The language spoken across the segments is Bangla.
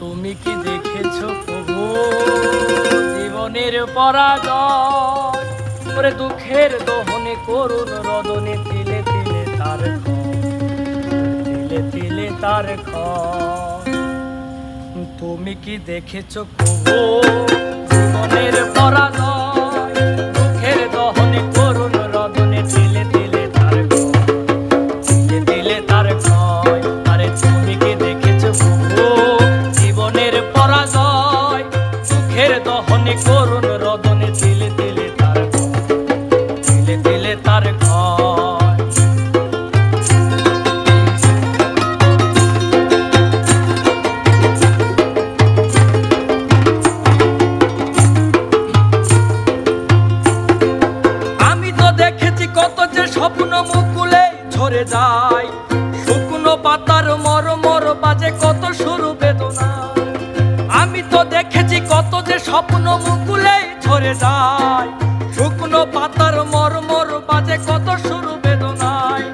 তুমি কি দেখেছ প্রভু জীবনের পরাজয় দুঃখের দহনে করুন রদনে তিলে তিলে তার তিলে তিলে তার। তুমি কি দেখেছ প্রভু জীবনের পরাজয় দহনে করুণ রদনে দিলে দিলে তার দিলে দিলে তার আমি তো দেখেছি কত যে স্বপ্ন মুকুলে ঝরে যায়, শুকনো পাতার মর মর বাজে কত সুর কত যে স্বপ্ন মুকুলে ঝরে যায়। শুকনো পাতার মর মর বাজে কত সুর বেদনায়।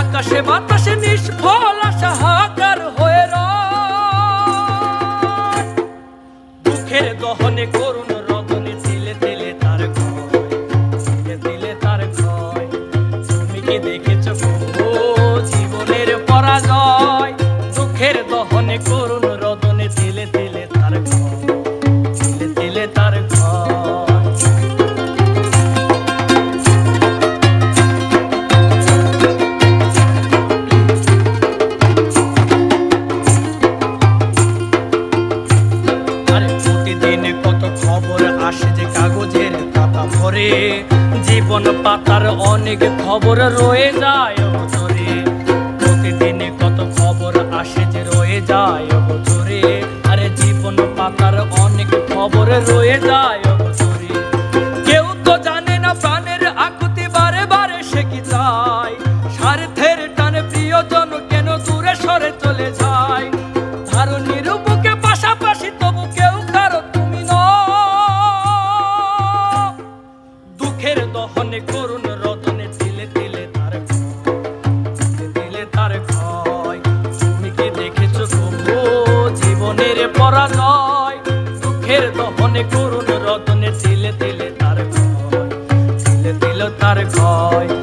আকাশে বাতাসে নিষ্ফল আশা হাকার হয়ে দুঃখের দহনে করুণ রদনে তিলে তিলে তার তিলে তিলে তার তুমি কি দেখেছ জীবনের পরাজয়? ভরে জীবন পাতার অনেক খবর রয়ে যায় অবচরে প্রতিদিন কত খবর আসে যে রয়ে যায় অবচরে আরে জীবন পাতার অনেক খবর রয়ে যায় দুঃখের করুন রতনে তিলে তিলে তার তিলে তিলে তার ক্ষয়। তুমি কি দেখেছ তবু জীবনের পরাজয়? দুঃখের দহনে করুন রতনে তিলে তিলে তার ক্ষয়। তিলে তিলে তার ক্ষয়।